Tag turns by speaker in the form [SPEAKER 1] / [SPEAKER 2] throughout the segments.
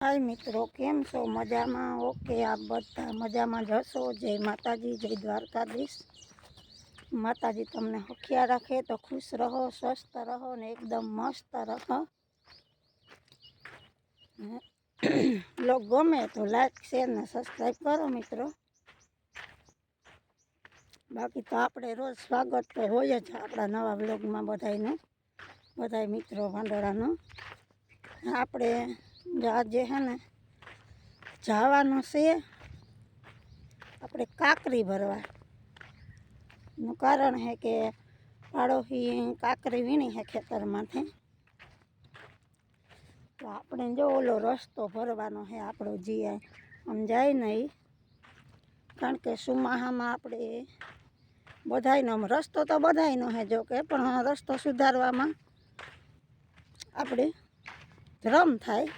[SPEAKER 1] હાય મિત્રો, કેમ છો? મજામાં? ઓકે, આપ બધા મજામાં જશો જય માતાજી, જય દ્વારકાધીશ. માતાજી તમને હોખિયા રાખે તો ખુશ રહો, સ્વસ્થ રહો ને એકદમ મસ્ત રહો. બ્લોગ ગમે તો લાઈક, શેર ને સબસ્ક્રાઈબ કરો મિત્રો. બાકી તો આપણે રોજ સ્વાગત તો હોય જ આપણા નવા બ્લોગમાં બધાયનું. બધાય મિત્રો ભાંડોળાનું આપણે આજે છે ને, જવાનું છે. આપણે કાકરી ભરવા. નું કારણ છે કે પાડોશી કાકરી વીણી છે ખેતરમાંથી. તો આપણે જો ઓલો રસ્તો ભરવાનો છે આપણો જે આમ જાય ને ઈ. કારણ કે સુમાહામાં આપણે બધાયનો આમ રસ્તો તો બધાયનો છે જો કે, પણ રસ્તો સુધારવામાં આપણે ધ્રમ થાય.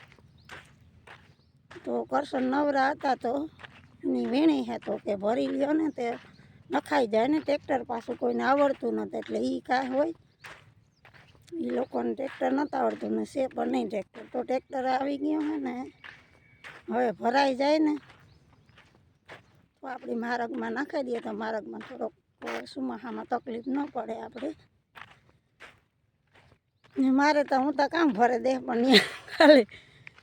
[SPEAKER 1] તો કરશન નવરા હતા તો એની વીણી હતો કે ભરી લ્યો ને તે નખાઈ જાય ને ટ્રેક્ટર પાછું કોઈને આવડતું નહોતું એટલે એ કાંઈ હોય. એ લોકોને ટ્રેક્ટર નહોતું આવડતું ને છે પણ નહીં ટ્રેક્ટર. તો ટ્રેક્ટર આવી ગયું છે ને, હવે ભરાઈ જાય ને, તો આપણી માર્ગમાં નાખી દઈએ તો માર્ગમાં થોડોક સુમાહામાં તકલીફ ન પડે આપણે મારે તો હું તો કામ ભરે દે પણ ખાલી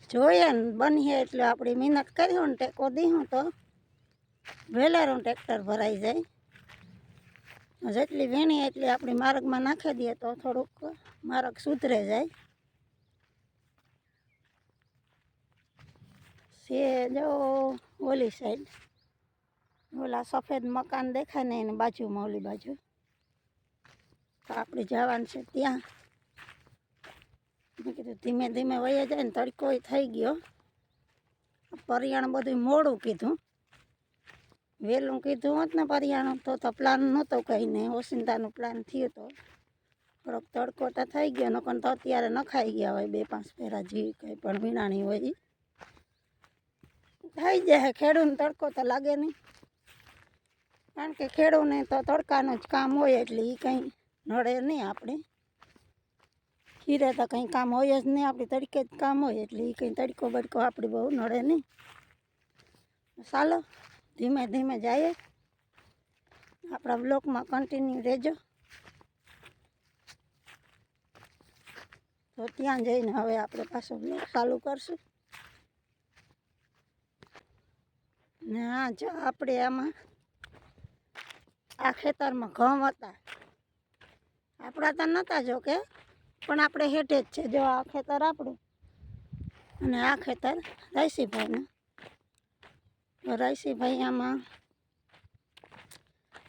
[SPEAKER 1] જોઈએ ને બનીએ એટલે આપણી મહેનત કરી ને ટેકો દીધું તો વહેલારું ટ્રેક્ટર ભરાઈ જાય. જેટલી વીણી એટલી આપણી માર્ગમાં નાખી દઈએ તો થોડુંક માર્ગ સુધરે જાય. છે જો ઓલી સાઈડ ઓલા સફેદ મકાન દેખાય ને એની બાજુમાં ઓલી બાજુ. તો આપણે જવાનું છે ત્યાં. મેં કીધું, ધીમે ધીમે વયા જાય ને તડકો થઈ ગયો. પરિયાણ બધું મોડું કીધું. વહેલું કીધું હોત ને પરિયાણું, તો તો પ્લાન નહોતો કંઈ નહીં ઓસિંતાનું પ્લાન થયું તો. થોડોક તડકો તો થઈ ગયો, નકર તો અત્યારે નખાઈ ગયા હોય, બે પાંચ ફેરા જે કંઈ પણ વીણાણી હોય. થઈ જાય, ખેડૂને તડકો તો લાગે નહીં. કારણ કે ખેડૂને તો તડકાનું જ કામ હોય એટલે એ કંઈ નડે નહીં આપણે. ખીરે તો કંઈ કામ હોય જ નહીં, આપણી તડકે જ કામ હોય, એટલે એ કંઈ તડકો બડકો આપણે બહુ નડે નહીં. ચાલો, ધીમે ધીમે જઈએ. આપણા બ્લોકમાં કન્ટિન્યુ રહેજો. તો ત્યાં જઈને હવે આપણે પાછો બ્લોક ચાલુ કરશું. ને હા જો આપણે આમાં, આ ખેતરમાં ઘઉં હતા. આપણા તો નહોતા જો કે. પણ આપણે હેઠે જ છે. જો આ ખેતર આપણું. અને આ ખેતર રાયસીભાઈનું. રાયસીભાઈ આમાં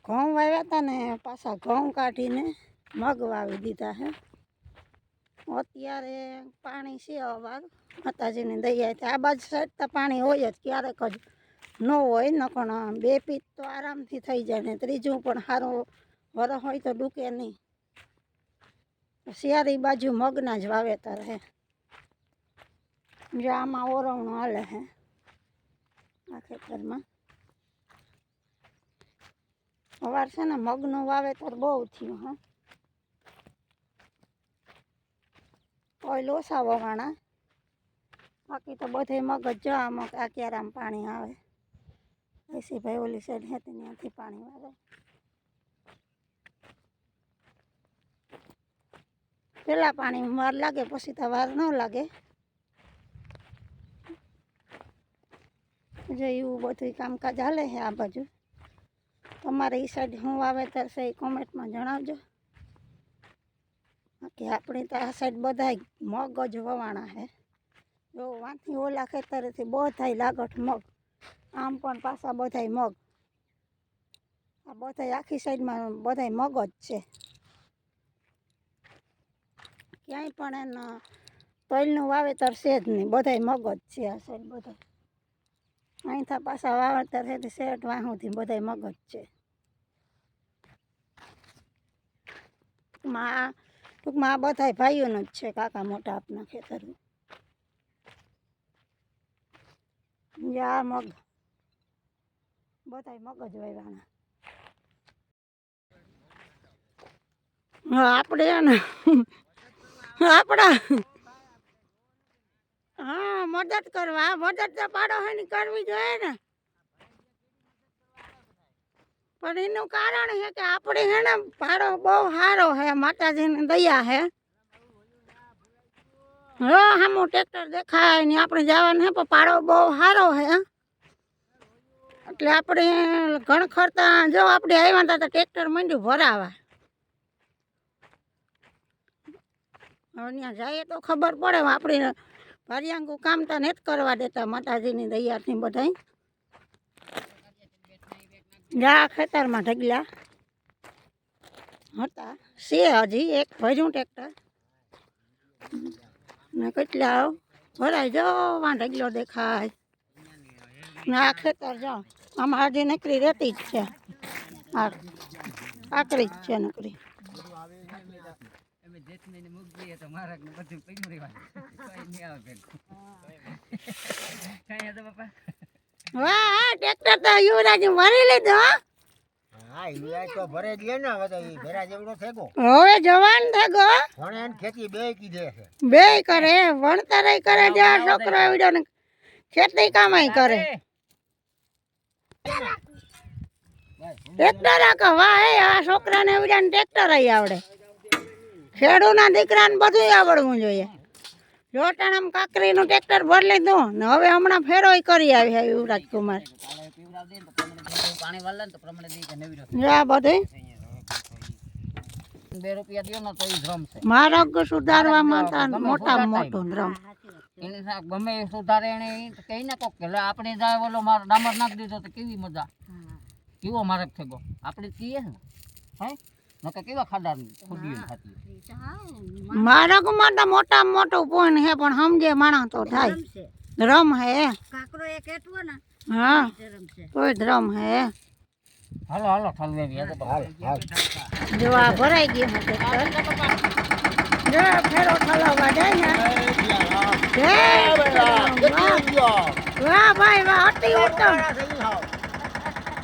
[SPEAKER 1] ઘઉં વાવ્યા હતા ને, પાછા ઘઉં કાઢીને મગ વાવી દીધા હે અત્યારે પાણી છે અવાર માતાજીની દયાથી આ બાજુ સાઈડ તો પાણી હોય જ, ક્યારેક જ ન હોય નકણ બે પીત તો આરામથી થઈ જાય ને, ત્રીજું પણ સારું વર હોય તો ડૂકે નહીં. શિયાળી બાજુ મગના જ વાવેતર હે. જો આમાં ઓરવણું હાલે હે. આ ખેતરમાં. અવાર છે ને મગનું વાવેતર બહુ થયું હા. કોઈ ઓછા વવાણા. બાકી તો બધે મગ જ આમાં આ આમ પાણી આવે. એસી ભાઈ ઓલી સાઈડ હેતી ત્યાંથી પાણી વાવે. પેલા પાણી વાર લાગે, પછી તો વાર ન લાગે. જો એવું બધું કામકાજ હાલે છે આ બાજુ. તમારે એ સાઈડ શું વાવેતર છે એ કોમેન્ટમાં જણાવજો. બાકી આપણે તો આ સાઈડ બધા મગ જ વવાણા છે. જો વાંથી ઓલા ખેતરેથી બધાય લાગઠ મગ. આમ પણ પાછા બધાય મગ. આ બધાય આખી સાઈડમાં બધાય મગ જ છે. ક્યાંય પણ એના તોલનું વાવેતર છે જ નહીં. બધાય મગજ છે આ સાઈડ બધા અહીંથી પાછા વાવેતર છે શેઠ વાહુથી બધાય મગજ છે. ટૂંકમાં ટૂંકમાં આ બધાય ભાઈઓનું જ છે કાકા મોટા આપના ખેતર આ મગ, બધાય મગજ વાવ્યાના આપણે ને આપણા. હા, મદદ કરવા. મદદ તો પાડો હોય ને, કરવી જોઈએ ને. પણ એનું કારણ છે કે આપણે હે ને, પાડો બહુ સારો છે માતાજીની દયા છે હા, હામું ટ્રેક્ટર દેખાય ને, આપણે જવાનું છે પણ પાડો બહુ સારો છે એટલે આપણે ઘણ ખરતા જો આપણે આવ્યા હતા તો ટ્રેક્ટર મંડ્યું ભરાવા. હવે ત્યાં જઈએ તો ખબર પડે. આપણે ભારિયાંગું કામ તો નથી કરવા દેતા, માતાજીની દયાથી બધાય. જા ખેતરમાં ઢગલા. હતા. છે હજી એક ભર્યું ટ્રેક્ટર. ને કેટલા ભરાય જો વાં ઢગલો દેખાય. ને આ ખેતર જાઓ આમાં હજી નકરી રહેતી જ છે. આ આકરી જ છે નકરી.
[SPEAKER 2] જેઠને ને મૂકી તો મારા ને બધું પૈયું રહેવાનું. કઈ નહીં આવે ભેગું કઈ હતો બાપા
[SPEAKER 1] વાહ હા ટ્રેક્ટર તો યુવરાજ મારી લીધો હા.
[SPEAKER 3] યુવરાજ તો ભરે જ લે ને હવે તો એ ભેરા જેવડો થેગો.
[SPEAKER 1] હવે જવાન થેગો
[SPEAKER 3] ભણે એને ખેતી બે કીધે છે.
[SPEAKER 1] બે કરે ભણતર કરે જે આ છોકરો આવડ્યો ને ખેતી કામાય કરે. ટ્રેક્ટર આ કે વાહ એ આ છોકરાને આવડ્યા ને ટ્રેક્ટર આવડે. ખેડૂના દીકરાને બધું આવડવું જોઈએ. જોટાણામ કાકરીનું ટ્રેક્ટર ભરી લીધું ને હવે હમણાં ફેરોય કરી આવી છે યુવરાજ કુમાર.
[SPEAKER 2] દે
[SPEAKER 1] બધું
[SPEAKER 2] બે રૂપિયા દ્યો ને તો એ ધ્રમ છે.
[SPEAKER 1] સુધારવામાં મોટું
[SPEAKER 2] એને ગમે એ સુધારે એને તો ને કોક કે આપણે જાય ઓલો મારો ડામર નાખી દીધો તો કેવી મજા. કેવો મારક થયો આપણે કીએ ને. હે? નકર કેવા ખાડા ખુદી થતી
[SPEAKER 1] મોટામાં મોટું પોઈન હે પણ સમજે માણસ તો થાય ધ્રમ હે
[SPEAKER 4] કાકરો એક એટલો ને
[SPEAKER 1] હા
[SPEAKER 4] ધરમ
[SPEAKER 1] કોઈ ધ્રમ હે
[SPEAKER 2] હાલો હાલો ઠલવે બી
[SPEAKER 3] હાલ હાલ
[SPEAKER 1] જો આ ભરાઈ ગયું છે જો ફેરો ઠલાવવા જાય ને. વાહ ભાઈ વાહ અતિ ઉત્તમ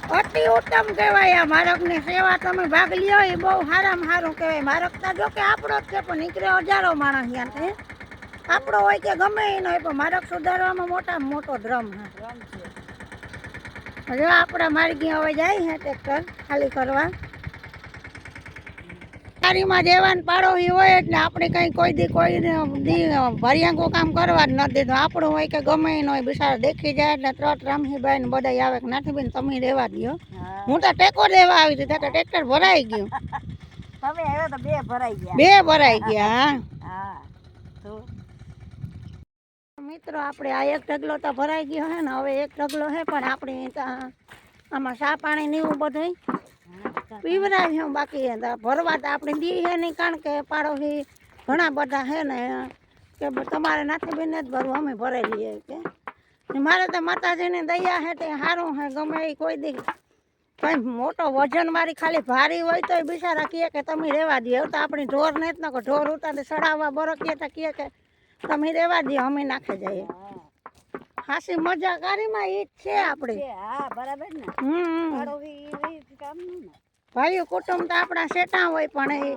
[SPEAKER 1] અતિ ઉત્તમ કહેવાય આ મારકની સેવા તમે ભાગ લ્યો એ બહુ સારામાં સારું કહેવાય. મારક તો જો કે આપણો જ છે પણ નીકળે હજારો માણસ ત્યાંથી આપણો હોય કે ગમે એનો હોય પણ મારક સુધારવામાં મોટામાં મોટો ધ્રમ છે. જો આપણા માર્ગી હવે જાય છે ટ્રેક્ટર ખાલી કરવા. તારીમાં જેવાન પાડોશી હોય એટલે આપણે કંઈ કોઈ દી કોઈ ભરિયાંગું કામ કરવા જ નથી દીધું. આપણું હોય કે ગમે ન હોય બિચારા દેખી જાય એટલે ત્રટ રામહીભાઈ ને બધા આવે કે નાથી બેન તમે રહેવા દો હું. તો ટેકો દેવા આવી હતી તો ટ્રેક્ટર ભરાઈ ગયું.
[SPEAKER 4] તમે આવ્યો તો બે ભરાઈ ગયા.
[SPEAKER 1] બે ભરાઈ ગયા
[SPEAKER 4] હા. તો?
[SPEAKER 1] મિત્રો આપણે આ એક ઢગલો તો ભરાઈ ગયો હે ને હવે એક ઢગલો હે પણ આપણે આમાં સા પાણી ને એવું બધું છે બાકી તો આપણે દી હે નહીં કારણ કે પાડોશી ઘણા બધા હે ને કે તમારે નાથી બેને જ ભરવું અમે ભરેલી હે કે? મારે તો માતાજીની દયા છે તે સારું હે ગમે એ કોઈ દી. કઈ મોટો વજન મારી ખાલી ભારી હોય તો બિચારા કહે કે તમે રહેવા દો એવું તો આપણી ઢોર ને જ ન કહો ઢોર ઉતારે સડાવવા બરકીએ તો કહે કે તમે રહેવા દો અમે નાખે જઈએ. હાસી મજા કારીમાં એ જ છે આપણે.
[SPEAKER 4] હા બરાબર ને.
[SPEAKER 1] હમ
[SPEAKER 4] કામ ને.
[SPEAKER 1] ભાઈઓ કુટુંબ તો આપણા શેટા હોય પણ એ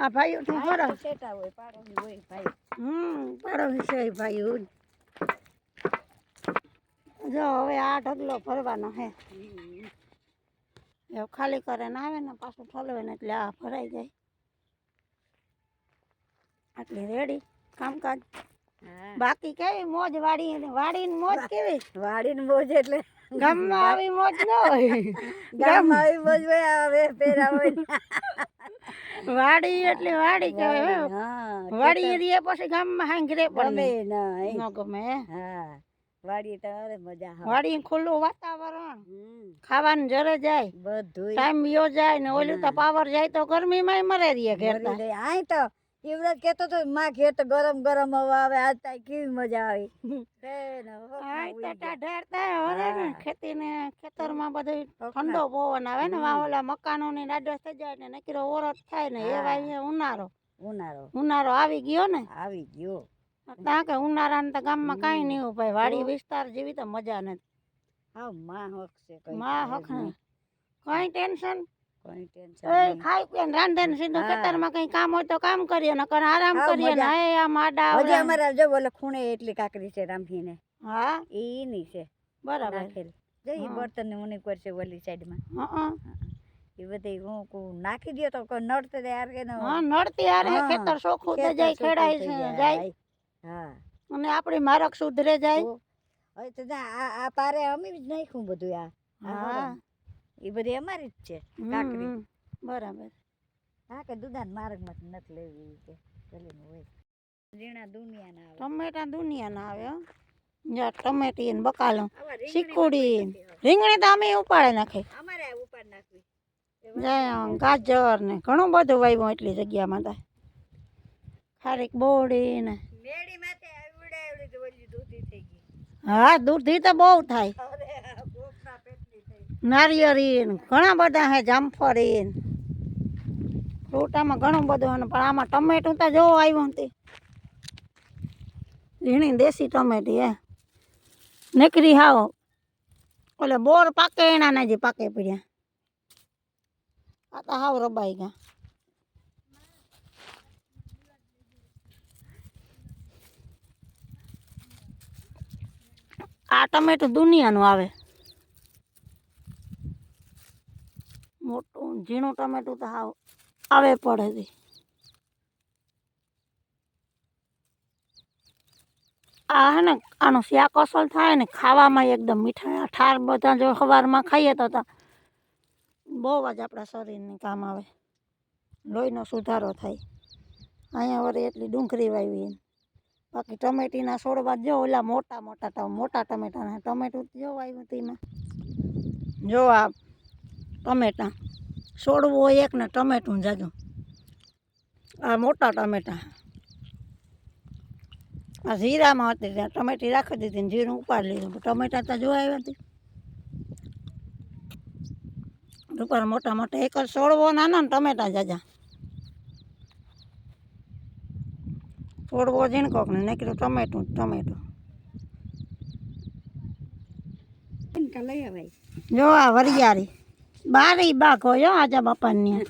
[SPEAKER 1] આ ભાઈઓ
[SPEAKER 4] થી
[SPEAKER 1] ફરક
[SPEAKER 4] શેઠા હોય પાડોશી હોય ભાઈ
[SPEAKER 1] હમ પાડોશી છે ભાઈઓ. જો હવે આ ઢગલો ભરવાનો હે. એ ખાલી કરે ને આવે ને પાછું ઠલવે ને એટલે આ ભરાઈ જાય. આટલી રેડી કામકાજ. બાકી કેવી? મોજ વાડી વાડીની મોજ કેવી?
[SPEAKER 4] વાડીને મોજ એટલે
[SPEAKER 1] ગામમાં આવી મોજ ન હોય.
[SPEAKER 4] ગામમાં આવી મોજ હોય આવે પેરા હોય.
[SPEAKER 1] વાડી એટલે વાડી કહેવાય વાડી રીએ પછી ગામમાં હાંગરે પણ
[SPEAKER 4] ગમે
[SPEAKER 1] ન ગમે
[SPEAKER 4] હા. વાડી તારે મજા આવે.
[SPEAKER 1] વાડી ખુલ્લું વાતાવરણ. ખાવાનું જરે જાય.
[SPEAKER 4] બધું
[SPEAKER 1] ટાઈમ યો જાય ને ઓલું તો પાવર જાય તો ગરમીમાં મરે રહીએ
[SPEAKER 4] ઘેર આય તો યુવરાજ કેતો તો માં ઘેર તો ગરમ ગરમ હવા આવે આજ તાઈ કેવી મજા આવી. ને,
[SPEAKER 1] તો ખેતી ને ખેતરમાં બધું
[SPEAKER 4] હકના.
[SPEAKER 1] ઠંડો પવન આવે ને ઓલા મકાનો ની ડાડો થઈ જાય ને નકરો ઓરત થાય ને એ ઉનારો ઉનાળો.
[SPEAKER 4] ઉનાળો.
[SPEAKER 1] ઉનાળો આવી ગયો ને?
[SPEAKER 4] આવી ગયો.
[SPEAKER 1] ત્યાં કે ઉનાળાને તો ગામમાં કાંઈ
[SPEAKER 4] કઈ
[SPEAKER 1] નહીં હોય વાડી વિસ્તાર જેવી તો મજા નથી.
[SPEAKER 4] હા માં હક છે
[SPEAKER 1] માં હક ને
[SPEAKER 4] નહીં.
[SPEAKER 1] કઈ ટેન્શન?
[SPEAKER 4] કોઈ ટેન્શન
[SPEAKER 1] એ
[SPEAKER 4] નહીં
[SPEAKER 1] ખાઈ પીને રાંધણ સીધું. ખેતરમાં કઈ કામ હોય તો કામ કરીએ નકર આરામ કરીએ ને હે આ આડા
[SPEAKER 4] હજી અમારા જો બોલે ખૂણે એટલી કાકરી છે રામફીને
[SPEAKER 1] હા?
[SPEAKER 4] ઈ ની છે.
[SPEAKER 1] બરાબર.
[SPEAKER 4] નાખેલ.
[SPEAKER 1] જઈ
[SPEAKER 4] બર્તન ને ઉની છે ઓલી સાઈડમાં.
[SPEAKER 1] હં,
[SPEAKER 4] એ બધી હું કુ નાખી દયો તો કોઈ નડતે યાર કે ન
[SPEAKER 1] હા નડતી હારે ખેતર સોખું થઈ જાય ખેડાય છે
[SPEAKER 4] જાય. હા.
[SPEAKER 1] અને આપણી મારક સુધરે જાય.
[SPEAKER 4] હવે તો આ આ પારે અમે જ નાખ્યું બધું આ.
[SPEAKER 1] હા.
[SPEAKER 4] ઈ બધી અમારી જ છે
[SPEAKER 1] કાકડી. બરાબર.
[SPEAKER 4] હા કે દુધાન માર્ગમાંથી નથી લેવી કે ભલેનું હોય. રીણા દુનિયા ના આવે.
[SPEAKER 1] ટમેટા દુનિયા ના આવે હો. ટમેટી ને બકાલો.
[SPEAKER 4] સિકુડી રીંગણી
[SPEAKER 1] તો અમે ઉપાડે નાખે.
[SPEAKER 4] અમારે ઉપાડ નાખવી.
[SPEAKER 1] ગાજર ને ઘણું બધું વાવ્યું એટલી જગ્યામાં તો. ખારીક બોડી ને.
[SPEAKER 4] મેળી માથે આવડે આવડે દૂધી થઈ ગઈ.
[SPEAKER 1] હા દૂધી તો બહુ થાય.
[SPEAKER 4] થઈ
[SPEAKER 1] ઘણા બધા હે જામફળી ફ્રૂટામાં ઘણું બધું પણ આમાં ટમેટું તો જોવો આવ્યું હતી ઝીણી દેશી ટમેટી હે. નીકળી હાવ. ઓલે બોર પાકે એના ને જે પાકે પડ્યા. આ તો હાવ રબાઈ ગયા. આ ટમેટું દુનિયાનું આવે. મોટું ઝીણું ટમેટું તો હાવ આવે પડે આ હે ને, આનો શાક અસલ થાય ને ખાવામાં એકદમ મીઠા ઠાર બધા જો સવારમાં ખાઈએ તો બહુ જ આપણા શરીરને કામ આવે. લોહીનો સુધારો થાય. અહીંયા વળી એટલી ડુંગળી વાવી. બાકી ટમેટીના છોડવા જો ઓલા મોટા મોટા મોટા ટમેટાના, ટમેટું જો વાવ્યું તેમાં. જો આ ટમેટા. છોડવું હોય એક ને ટમેટું જાજુ. આ મોટા ટમેટા. આ જીરામાં હતી ત્યાં ટમેટી રાખી દીધી ને જીરું ઉપાડી લીધું. ટમેટા તો જોવા આવ્યા હતી ઉપર મોટા મોટા. એક જ છોડવો નાના ને ટમેટા જાજા. છોડવો ઝીણકોક ને નીકળ્યું ટમેટું ટમેટું. જો આ વરિયાળી. બારી બા હો આજા બાપાની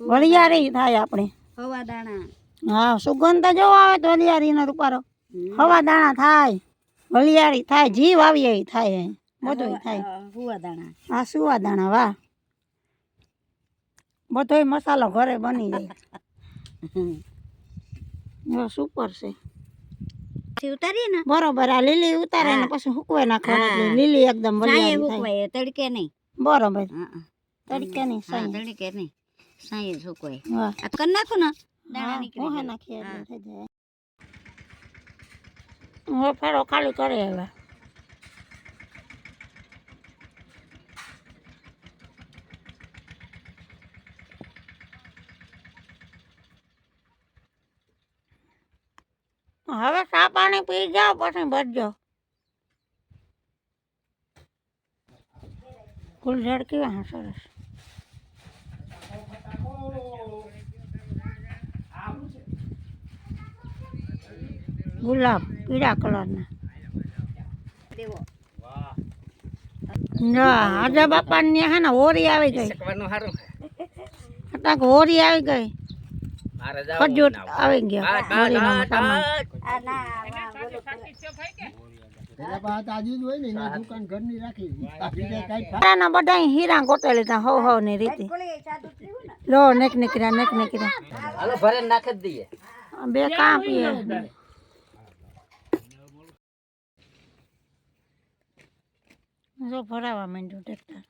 [SPEAKER 1] વરિયાળી થાય આપણે.
[SPEAKER 4] હવા દાણા.
[SPEAKER 1] હા સુગંધ જો આવે તો વરિયાળીનો રૂપારો. હવા દાણા થાય વરિયાળી થાય જીવ આવી થાય બધું થાય.
[SPEAKER 4] હુવા દાણા.
[SPEAKER 1] આ સુવા દાણા વાહ. બધોય મસાલો ઘરે બની જાય. સુપર છે.
[SPEAKER 4] ઉતારીએ ને?
[SPEAKER 1] બરોબર આ લીલી ઉતારે ને પછી હુકવે નાખવાની લીલી એકદમ વરિયાળી
[SPEAKER 4] તડકે નહીં.
[SPEAKER 1] બરોબર.
[SPEAKER 4] હા, હા.
[SPEAKER 1] તડકે નહીં
[SPEAKER 4] હા,
[SPEAKER 1] સાંય
[SPEAKER 4] તડકે નહીં સાંયે સુકવાય આ કરી નાખો ને? દાણા
[SPEAKER 1] હા
[SPEAKER 4] નીકળી જાય.
[SPEAKER 1] નાખીએ એટલે થઈ જાય. હવે ફેરો ખાલી કરે હવે હવે ચા પાણી પી જાઓ પછી ભરજો. ફૂલઝાડ કેવા? હા સરસ. ગુલાબ પીળા કલરના.
[SPEAKER 4] હાજા
[SPEAKER 1] ના આજા બાપા ને હે ને હોરી આવી ગઈ. કટાક હોરી આવી ગઈ. ખજૂર આવી. ગયા
[SPEAKER 4] ના
[SPEAKER 1] બધા હીરા ગોટે લીધા હવ હવની રીતિ. લો નેક નીકળ્યા નેક નીકળ્યા.
[SPEAKER 2] હાલો ભરે નાખી દઈએ.
[SPEAKER 1] બે કાં પીએ. જો ભરાવા માંડ્યું ટ્રેક્ટર.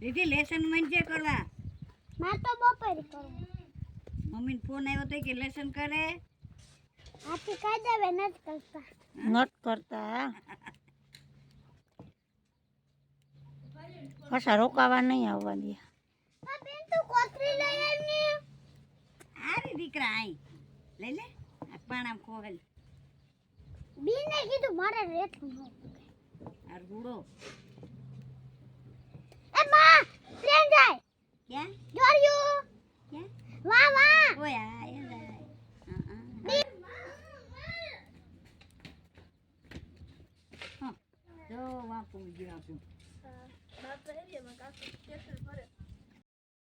[SPEAKER 4] દીદી લેસન મંજે કરવા
[SPEAKER 5] માં તો બપોરે કરું.
[SPEAKER 4] મમ્મી ફોન આવ્યો તો કે લેસન કરે.
[SPEAKER 5] આથી કહી દેવે નથી કરતા.
[SPEAKER 1] નટ કરતા પાછા રોકાવા નહીં આવવા દે.
[SPEAKER 5] આ બેન તું કોથરી લઈ આવી
[SPEAKER 4] આરી દીકરા આઈ લઈ લે આ પાણામ કોહલ
[SPEAKER 5] બીને કીધું મારે રેત ન
[SPEAKER 4] આ રૂડો.
[SPEAKER 5] એ માં ટ્રેન જાય.
[SPEAKER 4] Yeah.
[SPEAKER 5] Who
[SPEAKER 4] are
[SPEAKER 5] you? Yeah.
[SPEAKER 4] Wawa. Oh yeah, yeah. Right. Uh -uh.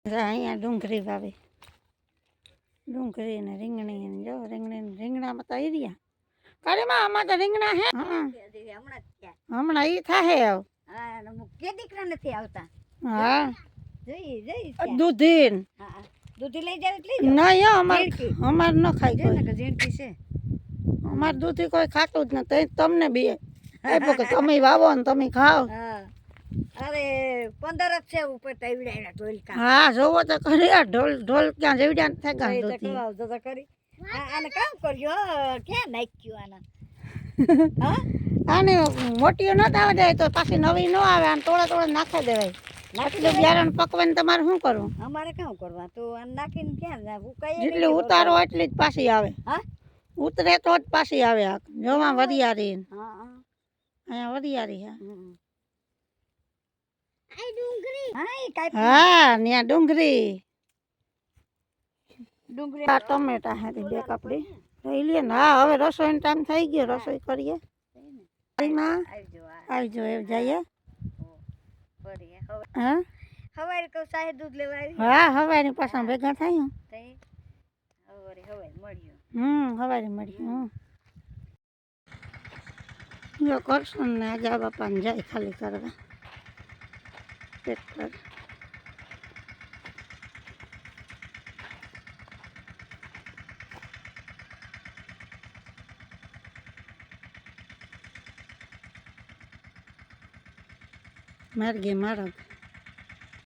[SPEAKER 1] અહીંયા ડુંગળી વાવે ડુંગળી ને રીંગણી ને જો રીંગણી રીંગણામાં તો રહ્યા અરે માં આમાં તો રીંગણા હે
[SPEAKER 4] હમણાં
[SPEAKER 1] હમણાં ઈ થાહે આવ
[SPEAKER 4] કે દીકરા નથી આવતા
[SPEAKER 1] હા
[SPEAKER 4] જઈ
[SPEAKER 1] દૂધી
[SPEAKER 4] લઈ જાવ એટલે
[SPEAKER 1] નહીં હો, અમાર અમાર ન ખાય કોઈ.
[SPEAKER 4] કે છે.
[SPEAKER 1] અમાર દૂધી કોઈ ખાતું જ નથી. તમને બી. આપ્યું કે તમે વાવો ને તમે ખાઓ.
[SPEAKER 4] હા. અરે પંદર જ છે ઉપર તૈવડાયના ઢોલકા.
[SPEAKER 1] હા જોવો તો ખરી. આ ઢોલ ઢોલ ક્યાં જેવડ્યા ને થાય
[SPEAKER 4] એ તો કરી આને કામ કર્યો ક્યાં નાખ્યું આના?
[SPEAKER 1] આને મોટીઓ ન આવે જાય તો પાછી નવી ન આવે. આને તોડે તોડે નાખી દેવાય. બિયારણ પકવાને તમારે શું કરવું?
[SPEAKER 4] અમારે શું કરવા તો નાખીને ક્યાં
[SPEAKER 1] જેટલી ઉતારો એટલી જ પાછી આવે.
[SPEAKER 4] હા?
[SPEAKER 1] ઉતરે તો જ પાછી આવે આ. વરિયારી
[SPEAKER 4] હા. હા
[SPEAKER 1] અહીંયા વરિયારી હા
[SPEAKER 4] હા
[SPEAKER 1] હા ડુંગળી
[SPEAKER 4] ડુંગળી
[SPEAKER 1] આ ટમેટા હારી બે કાપડી. લઈ લે ને હા હવે રસોઈનો ટાઈમ થઈ ગયો. રસોઈ કરીએ.
[SPEAKER 4] આવજો આ
[SPEAKER 1] એમ જઈએ. હા?
[SPEAKER 4] હવારે કહું સાહે દૂધ લેવા આવી
[SPEAKER 1] હા હવારે પાછા ભેગા થાય.
[SPEAKER 4] હવારે હવારે મળ્યો.
[SPEAKER 1] હમ હવારે મળ્યું જો કરશું ને આજા બાપાને જાય ખાલી કરવા. ટ્રેક્ટર માર્ગે માર્ગ